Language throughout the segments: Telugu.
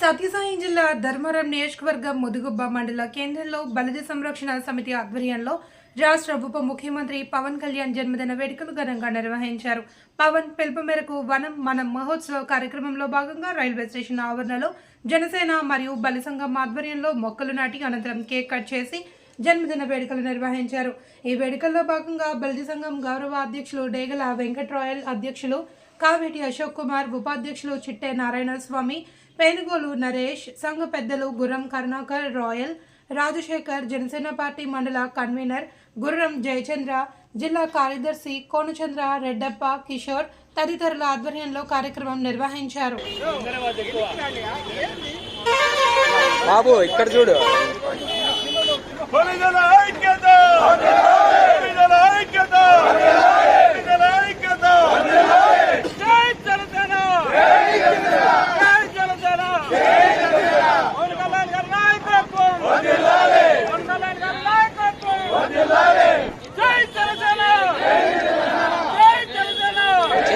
సత్యసాయి జిల్లా ధర్మవరం నియోజకవర్గం ముదుగుబ్బ మండల కేంద్రంలో బలజ సంరక్షణ సమితి ఆధ్వర్యంలో రాష్ట్ర ఉప ముఖ్యమంత్రి పవన్ కళ్యాణ్ జన్మదిన వేడుకలు ఘనంగా నిర్వహించారు. పవన్ పిలుపు మేరకు వనం మనం మహోత్సవ కార్యక్రమంలో భాగంగా రైల్వే స్టేషన్ ఆవరణలో జనసేన మరియు బలి సంఘం ఆధ్వర్యంలో మొక్కలు నాటి అనంతరం కేక్ కట్ చేసి జన్మదిన వేడుకలు నిర్వహించారు. ఈ వేడుకల్లో భాగంగా బలిజ సంఘం గౌరవ అధ్యక్షులు డేగల వెంకట్రాయల్ అధ్యక్షులు కావేటి అశోక్ కుమార్ ఉపాధ్యక్షులు చిట్టే నారాయణ స్వామి పేనుగోలు నరేష్ సంఘ పెద్దలు గుర్రం కరుణాకర్ రాయల్ రాజశేఖర్ జనసేన పార్టీ మండల కన్వీనర్ గుర్రం జయచంద్ర జిల్లా కార్యదర్శి కోనచంద్ర రెడ్డప్ప కిషోర్ తదితరుల ఆధ్వర్యంలో కార్యక్రమం నిర్వహించారు. బాబు ఇక్కడ చూడు.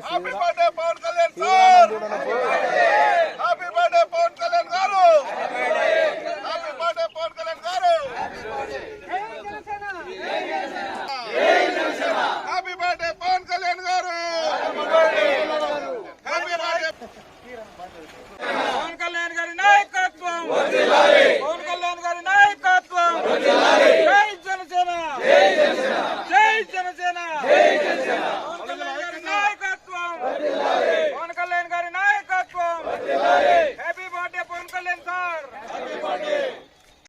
happy birthday Pawan Kalyan sir happy birthday Pawan Kalyan garu happy birthday Pawan Kalyan గారు హ్యాపీ బర్త్డే పవన్ కళ్యాణ్ గారు హ్యాపీ బర్త్డే పవన్ కళ్యాణ్ గారి నాయకత్వం